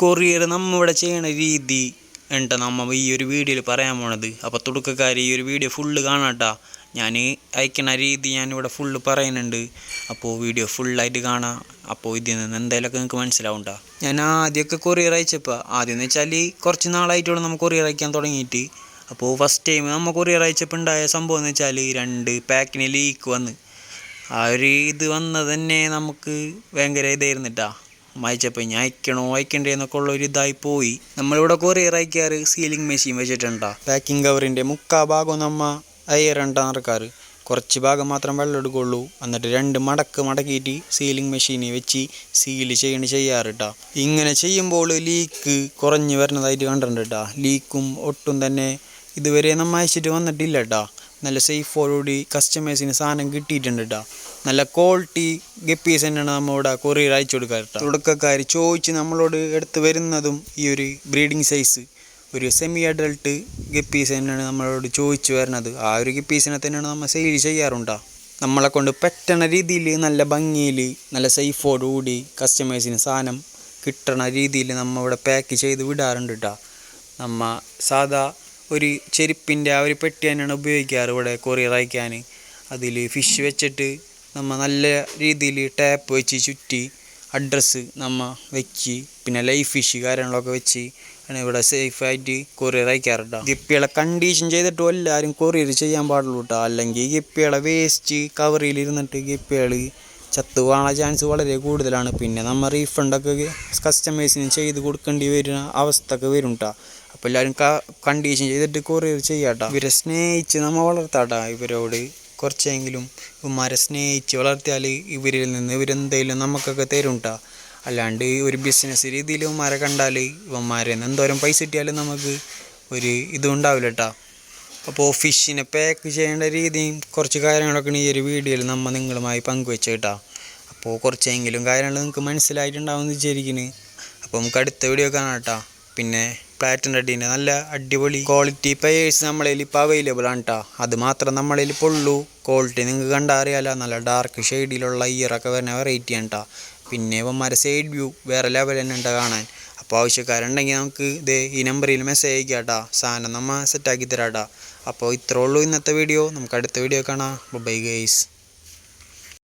Courier നമ്മളിവിടെ ചെയ്യണ രീതി എന്നിട്ട് നമ്മ ഈ ഒരു വീഡിയോയിൽ പറയാൻ പോണത്. അപ്പോൾ തുടക്കക്കാർ ഈ ഒരു വീഡിയോ ഫുള്ള് കാണാട്ടാ. ഞാൻ അയക്കണ രീതി ഞാനിവിടെ ഫുള്ള് പറയുന്നുണ്ട്. അപ്പോൾ വീഡിയോ ഫുള്ളായിട്ട് കാണാം. അപ്പോൾ ഇതിൽ നിന്ന് എന്തായാലൊക്കെ നിങ്ങൾക്ക് മനസ്സിലാവുണ്ടാ. ഞാൻ ആദ്യമൊക്കെ കൊറിയർ അയച്ചപ്പോൾ ആദ്യം എന്ന് വെച്ചാൽ കുറച്ച് നാളായിട്ടുള്ള നമ്മൾ കൊറിയർ അയക്കാൻ തുടങ്ങിയിട്ട്. അപ്പോൾ ഫസ്റ്റ് ടൈം നമ്മൾ കൊറിയർ അയച്ചപ്പോൾ ഉണ്ടായ സംഭവം എന്ന് വെച്ചാൽ രണ്ട് പാക്കിന് ലീക്ക് വന്ന്. ആ ഒരു ഇത് വന്നത് തന്നെ നമുക്ക് ഭയങ്കര ഇതായിരുന്നിട്ടാ. അയച്ചപ്പോൾ ഇനി അയക്കണോ അയക്കണ്ടേ എന്നൊക്കെ ഉള്ള ഒരു ഇതായി പോയി. നമ്മളിവിടെ കൊറിയർ അയക്കാറ് സീലിംഗ് മെഷീൻ വെച്ചിട്ടുണ്ടാ. പാക്കിംഗ് കവറിന്റെ മുക്കാ ഭാഗം നമ്മ അയ്യരണ്ടാ നടക്കാറ് കുറച്ച് ഭാഗം മാത്രം വെള്ളം എടുക്കുള്ളൂ. എന്നിട്ട് രണ്ട് മടക്ക് മടക്കിയിട്ട് സീലിംഗ് മെഷീനിൽ വെച്ച് സീൽ ചെയ്യണ ചെയ്യാറ് ഇങ്ങനെ ചെയ്യുമ്പോൾ ലീക്ക് കുറഞ്ഞ് വരുന്നതായിട്ട് കണ്ടിട്ടുണ്ട്. ലീക്കും ഒട്ടും തന്നെ ഇതുവരെ നമ്മൾ അയച്ചിട്ട് വന്നിട്ടില്ല കേട്ടോ നല്ല സേഫോടുകൂടി കസ്റ്റമേഴ്സിന് സാധനം കിട്ടിയിട്ടുണ്ട് കേട്ടോ നല്ല ക്വാളിറ്റി ഗപ്പീസ് തന്നെയാണ് നമ്മളിവിടെ കൊറിയർ അയച്ചു കൊടുക്കുക കേട്ടോ തുടക്കക്കാർ ചോദിച്ച് നമ്മളോട് എടുത്ത് വരുന്നതും ഈ ഒരു ബ്രീഡിങ് സൈസ് ഒരു സെമി അഡൾട്ട് ഗപ്പീസ് തന്നെയാണ് നമ്മളോട് ചോദിച്ചു വരുന്നത് ആ ഒരു ഗപ്പീസിനെ തന്നെയാണ് നമ്മൾ സെയിൽ ചെയ്യാറുണ്ടോ നമ്മളെ കൊണ്ട് പറ്റണ രീതിയിൽ നല്ല ഭംഗിയിൽ നല്ല സേഫോടുകൂടി കസ്റ്റമേഴ്സിന് സാധനം കിട്ടണ രീതിയിൽ നമ്മൾ ഇവിടെ പാക്ക് ചെയ്ത് വിടാറുണ്ട് കേട്ടോ നമ്മ സാധാ ഒരു ചെരുപ്പിന്റെ ആ ഒരു പെട്ടി തന്നെയാണ് ഉപയോഗിക്കാറ് ഇവിടെ കൊറിയർ അയക്കാൻ. അതിൽ ഫിഷ് വെച്ചിട്ട് നമ്മൾ നല്ല രീതിയിൽ ടാപ്പ് വെച്ച് ചുറ്റി അഡ്രസ്സ് നമ്മൾ വെച്ച് പിന്നെ ലൈഫ് ഫിഷ് കാര്യങ്ങളൊക്കെ വെച്ച് ആണ് ഇവിടെ സേഫായിട്ട് കൊറിയർ അയക്കാറുണ്ടോ. ഗപ്പികളെ കണ്ടീഷൻ ചെയ്തിട്ടും എല്ലാവരും കൊറിയർ ചെയ്യാൻ പാടുള്ളൂ കേട്ടോ അല്ലെങ്കിൽ ഗപ്പികളെ വേസ്റ്റ് കവറിൽ ഇരുന്നിട്ട് ഗപ്പികൾ ചത്തു പോകാനുള്ള ചാൻസ് വളരെ കൂടുതലാണ്. പിന്നെ നമ്മൾ റീഫണ്ടൊക്കെ കസ്റ്റമേഴ്സിന് ചെയ്ത് കൊടുക്കേണ്ടി വരുന്ന അവസ്ഥയൊക്കെ വരും കേട്ടോ അപ്പോൾ എല്ലാവരും കണ്ടീഷൻ ചെയ്തിട്ട് കൊറിയർ ചെയ്യാട്ടോ. ഇവരെ സ്നേഹിച്ച് നമ്മൾ വളർത്താട്ടോ. ഇവരോട് കുറച്ചെങ്കിലും ഇവന്മാരെ സ്നേഹിച്ച് വളർത്തിയാൽ ഇവരിൽ നിന്ന് ഇവരെന്തെങ്കിലും നമുക്കൊക്കെ തരും കേട്ടോ അല്ലാണ്ട് ഒരു ബിസിനസ് രീതിയിൽ ഇവന്മാരെ കണ്ടാൽ ഇവന്മാരെ എന്തോരം പൈസ കിട്ടിയാലും നമുക്ക് ഒരു ഇതും ഉണ്ടാവില്ല കേട്ടോ അപ്പോൾ ഫിഷിനെ പാക്ക് ചെയ്യേണ്ട രീതിയും കുറച്ച് കാര്യങ്ങളൊക്കെയാണ് ഈ ഒരു വീഡിയോയിൽ നമ്മൾ നിങ്ങളുമായി പങ്കുവെച്ചു കേട്ടോ അപ്പോൾ കുറച്ചെങ്കിലും കാര്യങ്ങൾ നിങ്ങൾക്ക് മനസ്സിലായിട്ടുണ്ടാവുമെന്ന് വിചാരിക്കുന്നു അപ്പോൾ നമുക്ക് അടുത്ത വീഡിയോ കാണാം കേട്ടോ പിന്നെ പ്ലാറ്റിൻ അടീന്റെ നല്ല അടിപൊളി ക്വാളിറ്റി പെയേഴ്സ് നമ്മളതിൽ ഇപ്പോൾ അവൈലബിൾ ആണ് കേട്ടോ അത് മാത്രം നമ്മളതിൽ പൊള്ളൂ ക്വാളിറ്റി നിങ്ങൾക്ക് കണ്ടാൽ അറിയാലോ നല്ല ഡാർക്ക് ഷെയ്ഡിലുള്ള ഇയറൊക്കെ വരുന്ന വെറൈറ്റി ആണ് കേട്ടോ പിന്നെ ഇവന്മാരെ സൈഡ് വ്യൂ വേറെ ലെവൽ തന്നെ ഉണ്ട് കാണാൻ. അപ്പോൾ ആവശ്യക്കാരുണ്ടെങ്കിൽ നമുക്ക് ഇത് ഈ നമ്പറിൽ മെസ്സേജ് അയക്കാം കേട്ടോ സാധനം നമ്മൾ സെറ്റാക്കി തരാം കേട്ടോ അപ്പോൾ ഇത്രേ ഉള്ളൂ ഇന്നത്തെ വീഡിയോ നമുക്ക് അടുത്ത വീഡിയോ കാണാം. Bye guys